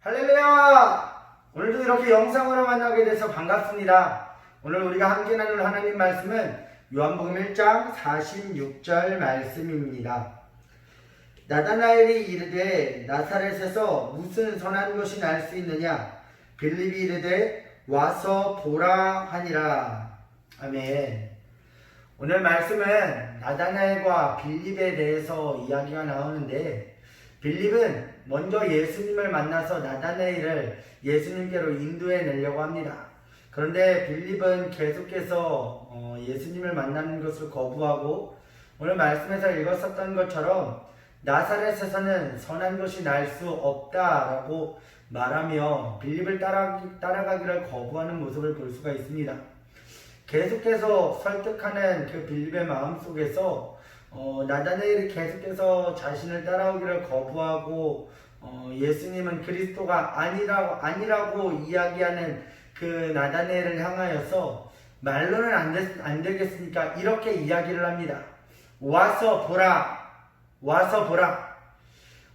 할렐루야! 오늘도 이렇게 영상으로 만나게 돼서 반갑습니다. 오늘 우리가 함께 나눌 하나님 말씀은 요한복음 1장 46절 말씀입니다. 나다나엘이 이르되 나사렛에서 무슨 선한 것이 날 수 있느냐? 빌립이 이르되 와서 보라 하니라. 아멘. 오늘 말씀은 나다나엘과 빌립에 대해서 이야기가 나오는데 빌립은 먼저 예수님을 만나서 나다나엘을 예수님께로 인도해 내려고 합니다. 그런데 빌립은 계속해서 어, 예수님을 만나는 것을 거부하고 오늘 말씀에서 읽었었던 것처럼 나사렛에서는 선한 것이 날 수 없다라고 말하며 빌립을 따라, 따라가기를 거부하는 모습을 볼 수가 있습니다. 계속해서 설득하는 그 빌립의 마음 속에서 어, 나다네일이 계속해서 자신을 따라오기를 거부하고 어, 예수님은 그리스도가 아니라고 아니라고 이야기하는 그 나다네일을 향하여서 말로는 안, 되, 안 되겠으니까 이렇게 이야기를 합니다. 와서 보라, 와서 보라.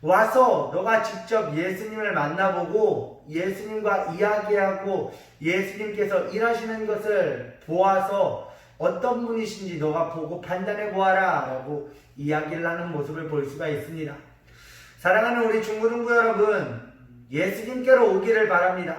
와서 너가 직접 예수님을 만나보고 예수님과 이야기하고 예수님께서 일하시는 것을 보아서 어떤 분이신지 너가 보고 판단해 보아라 라고 이야기를 하는 모습을 볼 수가 있습니다. 사랑하는 우리 중고등부 여러분, 예수님께로 오기를 바랍니다.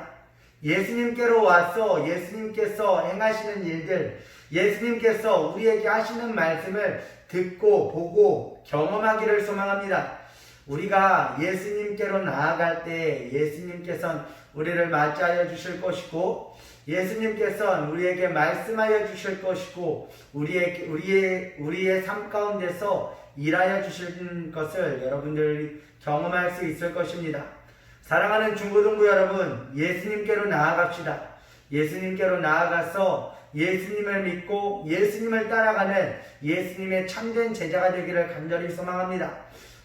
예수님께로 와서 예수님께서 행하시는 일들, 예수님께서 우리에게 하시는 말씀을 듣고 보고 경험하기를 소망합니다. 우리가 예수님께로 나아갈 때 예수님께서는 우리를 맞이하여 주실 것이고 예수님께서는 우리에게 말씀하여 주실 것이고 우리의 우리의 우리의 삶 가운데서 일하여 주실 것을 여러분들이 경험할 수 있을 것입니다. 사랑하는 중고등부 여러분, 예수님께로 나아갑시다. 예수님께로 나아가서 예수님을 믿고 예수님을 따라가는 예수님의 참된 제자가 되기를 간절히 소망합니다.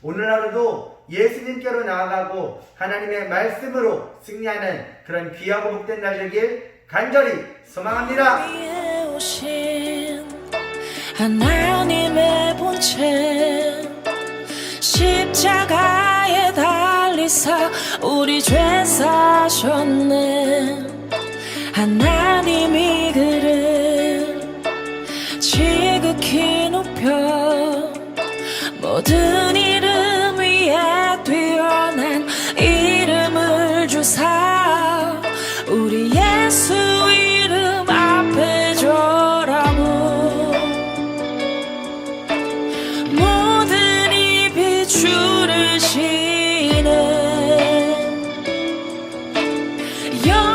오늘 하루도 예수님께로 나아가고 하나님의 말씀으로 승리하는 그런 귀하고 복된 날 되길 간절히 소망합니다. 하나님의 본체 십자가에 달리사 우리 죄 사셨네 하나님이 그를 지극히 높여 모든 Я